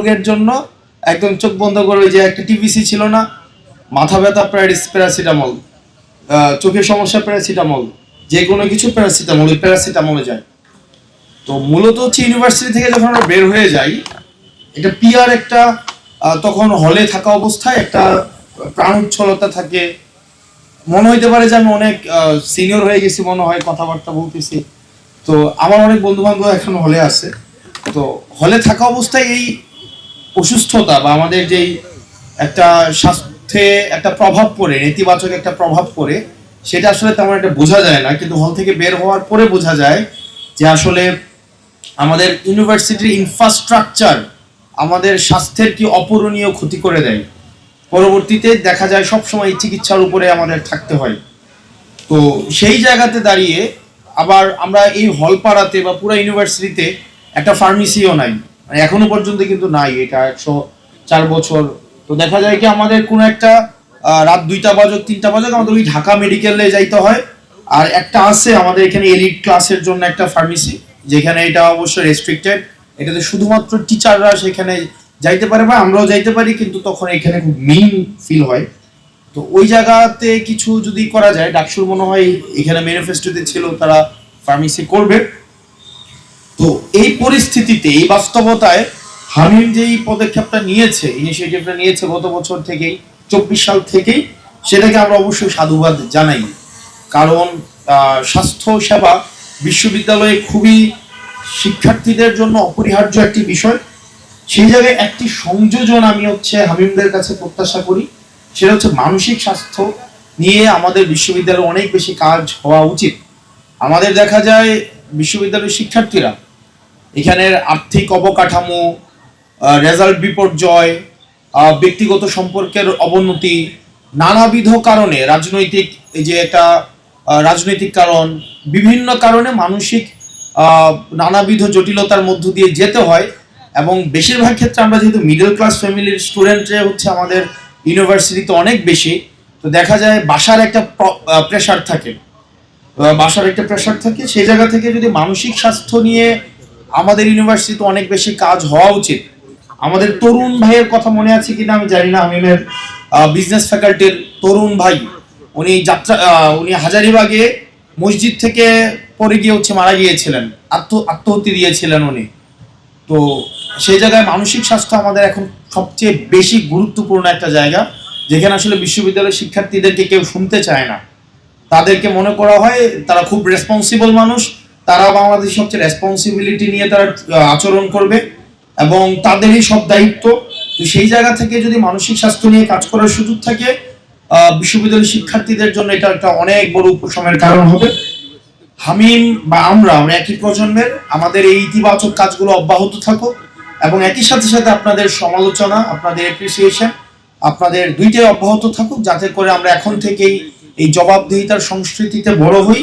রোগের জন্য একদম চোখ বন্ধ করে যে একটা টিভিসি ছিল না, মাথা ব্যথা প্যারাডিস প্যারাসিটামল চোখের সমস্যা, প্যারাসিটামল, যে কোনো কিছু প্যারাসিটামল, ওই প্যারাসিটামলে যায়। তো মূলত হচ্ছে ইউনিভার্সিটি থেকে যখন আমরা বের হয়ে যাই, এটা পিয়ার একটা তখন হলে থাকা অবস্থায় একটা প্রাণ উচ্ছলতা থাকে। মনে হইতে পারে যে আমি অনেক সিনিয়র হয়ে গেছি মনে হয়, কথাবার্তা বলতেছি। তো আমার অনেক বন্ধু বান্ধব এখন হলে আছে। তো হলে থাকা অবস্থায় এই অসুস্থতা বা আমাদের যেই একটা স্বাস্থ্যে একটা প্রভাব পড়ে, নেতিবাচক একটা প্রভাব পড়ে, সেটা আসলে তেমন একটা বোঝা যায় না। কিন্তু হল থেকে বের হওয়ার পরে বোঝা যায় যে আসলে আমাদের ইউনিভার্সিটির ইনফ্রাস্ট্রাকচার আমাদের স্বাস্থ্যের কি অপূরণীয় ক্ষতি করে দেয়। পরবর্তীতে দেখা যায় সব সময় চিকিৎসার উপরে আমাদের থাকতে হয়। তো সেই জায়গাতে দাঁড়িয়ে আবার আমরা এই হল পাড়াতে বা পুরো ইউনিভার্সিটিতে একটা ফার্মেসিও নাই। মানে এখনও পর্যন্ত কিন্তু নাই, এটা একশো চার বছর। তো দেখা যায় কি আমাদের কোনো একটা রাত দুইটা বাজক, তিনটা বাজক, আমাদের ওই ঢাকা মেডিকেলে যাইতে হয়। আর একটা আছে আমাদের এখানে এলিট ক্লাসের জন্য একটা ফার্মেসি যেখানে এটা অবশ্য রেস্ট্রিক্টেড এটাতে শুধুমাত্র টিচাররা সেখানে যাইতে পারে বা আমরাও যাইতে পারি, কিন্তু তখন এখানে খুব মিন ফিল হয়। তো ওই জায়গাতে কিছু যদি করা যায়, ডাকসুর মনে হয় এখানে ম্যানিফেস্টোতে ছিল, তারা ফার্মেসি করবে। তো এই পরিস্থিতিতে এই বাস্তবতায় হামিম যেই পদক্ষেপটা নিয়েছে ইনিশিয়েটিভটা নিয়েছে গত বছর থেকেই, চব্বিশ সাল থেকেই, সেটাকে আমরা অবশ্যই সাধুবাদ জানাই। কারণ স্বাস্থ্য সেবা বিশ্ববিদ্যালয়ে খুবই শিক্ষার্থীদের জন্য অপরিহার্য একটি বিষয়। সেই জায়গায় একটি সংযোজন আমি হচ্ছে হামিমদের কাছে প্রত্যাশা করি। সেটা হচ্ছে মানসিক স্বাস্থ্য নিয়ে আমাদের বিশ্ববিদ্যালয়ে অনেক বেশি কাজ হওয়া উচিত। আমাদের দেখা যায় বিশ্ববিদ্যালয়ের শিক্ষার্থীরা এখানের আর্থিক অবকাঠামো রেজাল্ট বিপর্যয় ব্যক্তিগত সম্পর্কের অবনতি, নানাবিধ কারণে রাজনৈতিক, এই যে একটা রাজনৈতিক কারণ, বিভিন্ন কারণে মানসিক নানাবিধ জটিলতার মধ্য দিয়ে যেতে হয় এবং বেশিরভাগ ক্ষেত্রে আমরা যেহেতু মিডল ক্লাস ফ্যামিলির স্টুডেন্টরা হচ্ছে আমাদের ইউনিভার্সিটিতে অনেক বেশি, তো দেখা যায় বাসার একটা প্রেশার থাকে। বাসার একটা প্রেশার থাকে, সেই জায়গা থেকে যদি মানসিক স্বাস্থ্য নিয়ে আমাদের ইউনিভার্সিটিতে অনেক বেশি কাজ হওয়া উচিত। আমাদের তরুণ ভাইয়ের কথা মনে আছে কিনা আমি জানি না। আমিমের বিজনেস ফ্যাকাল্টির তরুণ ভাই। উনি যাত্রা উনি হাজারিবাগে মসজিদ থেকে পরে গিয়ে হচ্ছে মারা গিয়েছিলেন। আত্ম, আত্মহত্যা দিয়েছিলেন উনি। তো সেই জায়গায় মানসিক স্বাস্থ্য আমাদের এখন সবচেয়ে বেশি গুরুত্বপূর্ণ একটা জায়গা, যেখানে আসলে বিশ্ববিদ্যালয়ের শিক্ষার্থীদেরকে কেউ শুনতে চায় না। তাদেরকে মনে করা হয় তারা খুব রেসপন্সিবল মানুষ তারা বাংলাদেশ সবচেয়ে রেসপন্সিবিলিটি নিয়ে তারা আচরণ করবে এবং তাদেরই সব দায়িত্ব। তো সেই জায়গা থেকে যদি মানসিক স্বাস্থ্য নিয়ে কাজ করার সুযোগ থাকে বিশ্ববিদ্যালয়ের শিক্ষার্থীদের জন্য এটা একটা অনেক বড় উপশমের কারণ হবে। হামিম বা আমরা আমরা একই প্রজন্মের, আমাদের এই ইতিবাচক কাজগুলো অব্যাহত থাকুক এবং একই সাথে সাথে আপনাদের সমালোচনা, আপনাদের অ্যাপ্রিসিয়েশন আপনাদের দুইটাই অব্যাহত থাকুক, যাতে করে আমরা এখন থেকেই এই জবাবদিহিতার সংস্কৃতিতে বড় হই।